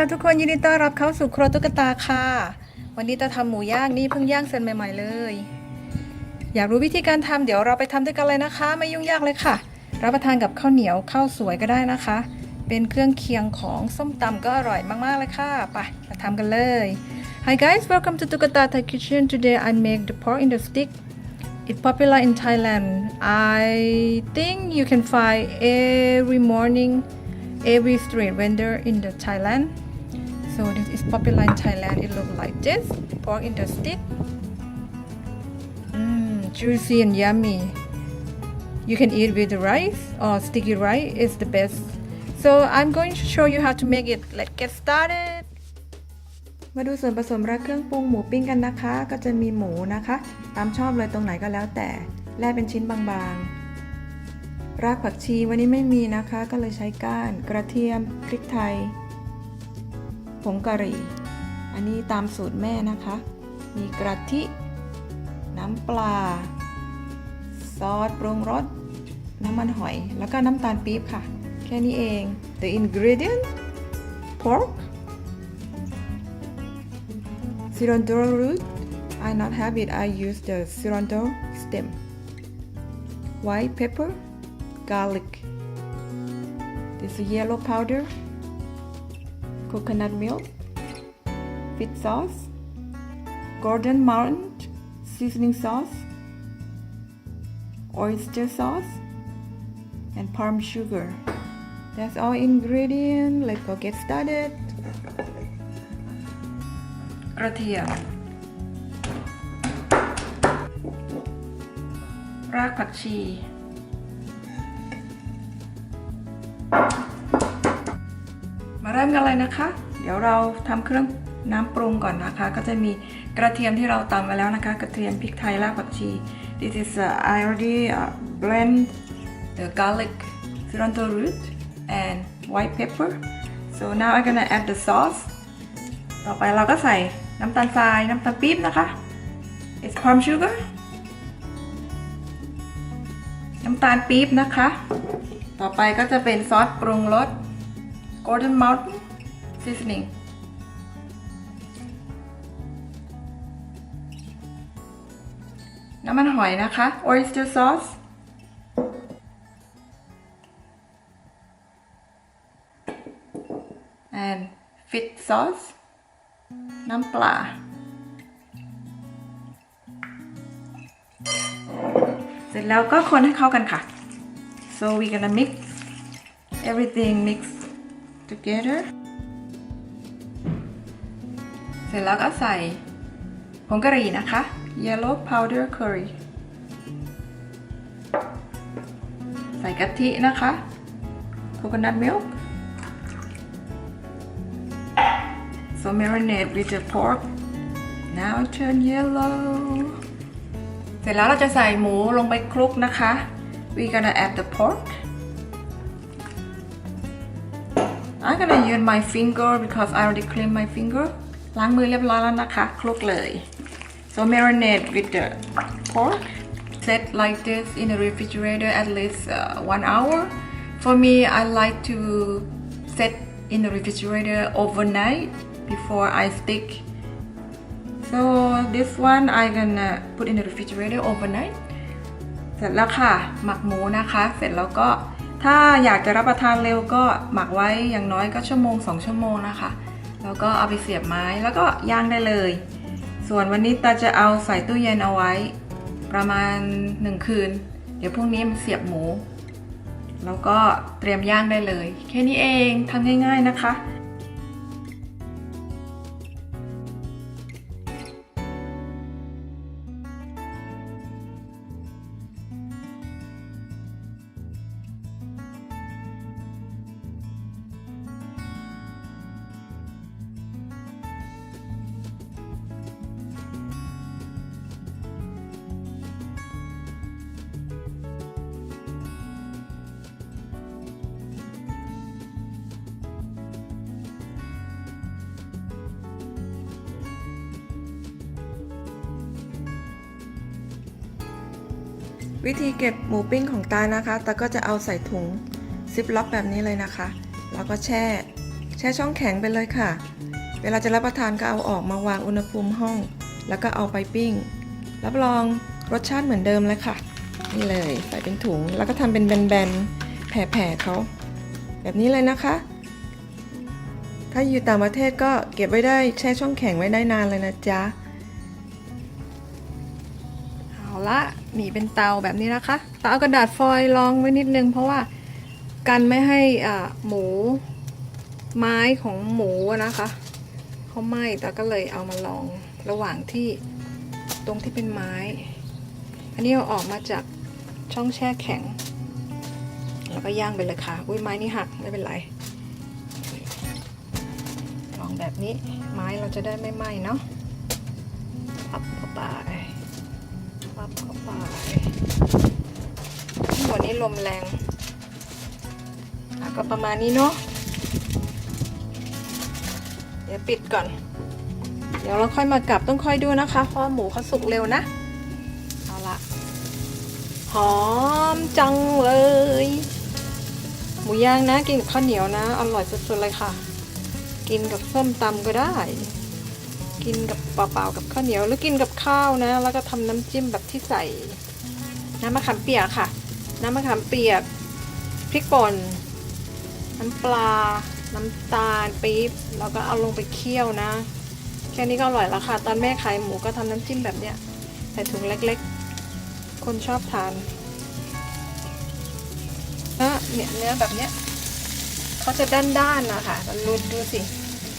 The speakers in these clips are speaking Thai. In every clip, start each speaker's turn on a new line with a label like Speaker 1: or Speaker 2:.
Speaker 1: วัสดีค่ะทุกคนยินดีต้อนรับเข้าสู่ครัวตุ๊กตาค่ะ วันนี้จะทำหมูย่างนี่เพิ่งย่างเสร็จใหม่ๆเลย อยากรู้วิธีการทำเดี๋ยวเราไปทำด้วยกันเลยนะคะ ไม่ยุ่งยากเลยค่ะ รับประทานกับข้าวเหนียวข้าวสวยก็ได้นะคะ เป็นเครื่องเคียงของส้มตำก็อร่อยมากๆเลยค่ะไปมาทำกันเลย Hi guys welcome to Tukata Thai Kitchen today I make the pork in the stick It's popular in Thailand I think you can find every morning every street vendor in the Thailand. So this is popular in Thailand. It looks like this pork in the stick. Mmm, juicy and yummy. You can eat with rice or sticky rice is the best. So I'm going to show you how to make it. Let's get started. มาดูส่วนผสมและเครื่องปรุงหมูปิ้งกันนะคะ ก็จะมีหมูนะคะ ตามชอบเลยตรงไหนก็แล้วแต่แล่เป็นชิ้นบางๆ รากผักชีวันนี้ไม่มีนะคะ ก็เลยใช้ก้าน กระเทียมพริกไทย ผงกะหรี่ อันนี้ตามสูตรแม่นะคะ มีกระทิ น้ำปลา ซอสปรุงรส น้ำมันหอย แล้วก็น้ำตาลปี๊บค่ะ แค่นี้เอง the ingredient pork cilantro root I not have it I use the cilantro stem white pepper garlic this is yellow powder coconut milk fish sauce golden mountain seasoning sauce oyster sauce and palm sugar that's all ingredient let's go get started กระเทียม รากผักชี ริ่มกันเลยนะคะ เดี๋ยวเราทำเครื่องน้ำปรุงก่อนนะคะ ก็จะมีกระเทียมที่เราตำไว้แล้วนะคะ กระเทียมพริกไทยรากผักชี This is uh, I already uh, blend the garlic cilantro root and white pepper so now I'm gonna add the sauce ต่อไปเราก็ใส่น้ำตาลทรายน้ำตาลปี๊บนะคะ It's palm sugar น้ำตาลปี๊บนะคะ ต่อไปก็จะเป็นซอสปรุงรส Golden Mountain Seasoning น้ำมันหอยนะคะ Oyster Sauce และ Fish Sauce น้ำปลา เสร็จแล้วก็คนให้เข้ากันค่ะ so we gonna mix everything mix together เสร็จแล้วก็ใส่ผงกะหรี่นะคะ yellow powder curry ใส่กะทินะคะ coconut milk so marinate with the pork now turn yellow เสร็จแล้วเราจะใส่หมูลงไปคลุกนะคะ we gonna add the pork I'm gonna use my finger because I already clean my finger ล้างมือเรียบร้อยแล้วนะคะ คลุกเลย so marinate with the pork set like this in the refrigerator at least uh, one hour for me I like to set in the refrigerator overnight before I stick so this one I gonna put in the refrigerator overnight เสร็จแล้วค่ะ หมักหมูนะคะ เสร็จแล้วก็ ถ้าอยากจะรับประทานเร็วก็หมักไว้อย่างน้อยก็ชั่วโมง 2 ชั่วโมงนะคะ แล้วก็เอาไปเสียบไม้แล้วก็ย่างได้เลย ส่วนวันนี้ตาจะเอาใส่ตู้เย็นเอาไว้ ประมาณ 1 คืน เดี๋ยวพรุ่งนี้มันเสียบหมู แล้วก็เตรียมย่างได้เลย แค่นี้เองทำง่าย ๆนะคะ วิธีเก็บหมูปิ้งของตานะคะ ตาก็จะเอาใส่ถุงซิปล็อกแบบนี้เลยนะคะ แล้วก็แช่ แช่ช่องแข็งไปเลยค่ะ เวลาจะรับประทานก็เอาออกมาวางอุณหภูมิห้อง แล้วก็เอาไปปิ้ง รับรองรสชาติเหมือนเดิมเลยค่ะ นี่เลยใส่เป็นถุง แล้วก็ทำเป็นแบนๆ แผ่ๆเขาแบบนี้เลยนะคะ ถ้าอยู่ต่างประเทศก็เก็บไว้ได้แช่ช่องแข็งไว้ได้นานเลยนะจ๊ะ ละมีเป็นเตาแบบนี้นะคะตาเอากระดาษฟอยล์รองไว้นิดนึง เพราะว่ากันไม่ให้อ่าหมูไม้ของหมูนะคะเขาไหม้แต่ก็เลยเอามาลองระหว่างที่ตรงที่เป็นไม้ อันนี้เอาออกมาจากช่องแช่แข็ง แล้วก็ย่างไปเลยค่ะ อุ้ยไม้นี่หักไม่เป็นไร ลองแบบนี้ไม้เราจะได้ไม่ไหม้เนาะพั บเข้าไปพับเข้าไปวันนี้ลมแรงก็ประมาณนี้เนาะ เดี๋ยวปิดก่อน เดี๋ยวเราค่อยมากลับต้องค่อยดูนะคะ เพราะหมูเขาสุกเร็วนะ เอาละหอมจังเลย หมูย่างนะ กินกับข้าวเหนียวนะ อร่อยสุดๆเลยค่ะ กินกับส้มตำก็ได้ กินกับเปล่าๆกับข้าวเหนียว หรือกินกับข้าวนะ แล้วก็ทำน้ำจิ้มแบบที่ใส่ น้ำมะขามเปียกค่ะ น้ำมะขามเปียกพริกป่นน้ำปลา น้ำตาลปี๊บแล้วก็เอาลงไปเคี่ยวนะ แค่นี้ก็อร่อยแล้วค่ะ ตอนแม่ขายหมูก็ทำน้ำจิ้มแบบเนี้ยใส่ถุงเล็กๆ คนชอบทานนะเนี่ยเนื้อแบบเนี้ยเขาจะด้านๆนะคะดูดูสิ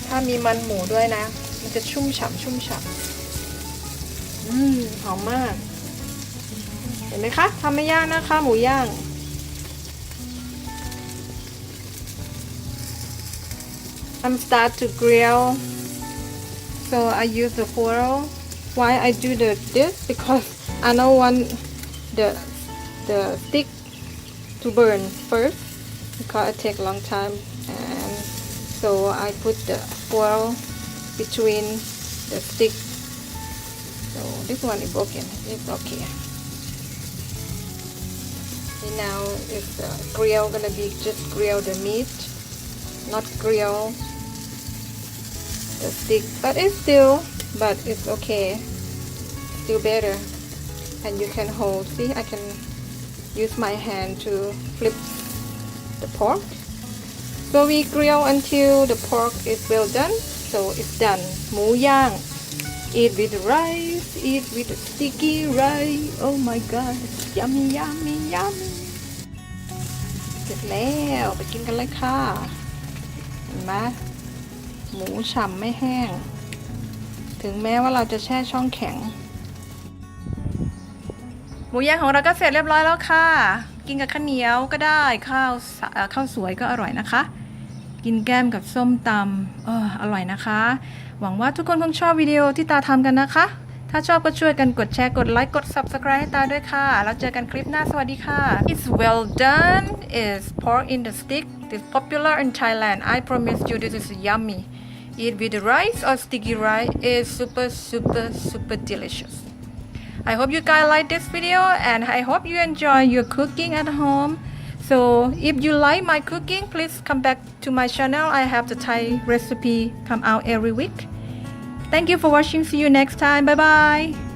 Speaker 1: ถ้ามีมันหมูด้วยนะ มันจะชุ่มฉ่ำชุ่มฉ่ำอืมหอมมาก เห็นไหมคะทำไม่ยากนะคะ หมูย่าง I'm start to grill so I use the foil why I do the this because I don't want the the stick to burn first because it take long time and so I put the foil between the stick. So this one is broken. It's okay. And now is the grill gonna be just grill the meat not grill the stick. But it's still but it's okay. Still better. And you can hold. See I can use my hand to flip the pork. So we grill until the pork is well done so it's done หมูย่าง eat with rice eat with sticky rice oh my god yummy yummy yummy เสร็จแล้วไปกินกันเลยค่ะ เห็นไหมหมูฉ่ำไม่แห้ง ถึงแม้ว่าเราจะแช่ช่องแข็ง หมูย่างของเราก็เสร็จเรียบร้อยแล้วค่ะ กินกับข้าวเหนียวก็ได้ข้าวสเอ่อข้าวสวยก็อร่อยนะคะ กินแก้มกับส้มตำเอออร่อยนะคะ หวังว่าทุกคนคงชอบวิดีโอที่ตาทำกันนะคะ ถ้าชอบก็ช่วยกันกดแชร์กดไลค์กด subscribe ให้ตาด้วยค่ะ แล้วเจอกันคลิปหน้าสวัสดีค่ะ It's well done is pork in the stick It's popular in Thailand I promise you this is yummy Eat with rice or sticky rice is super super super delicious I hope you guys like this video and I hope you enjoy your cooking at home. So if you like my cooking, please come back to my channel. I have the Thai recipe come out every week. Thank you for watching. See you next time. Bye bye.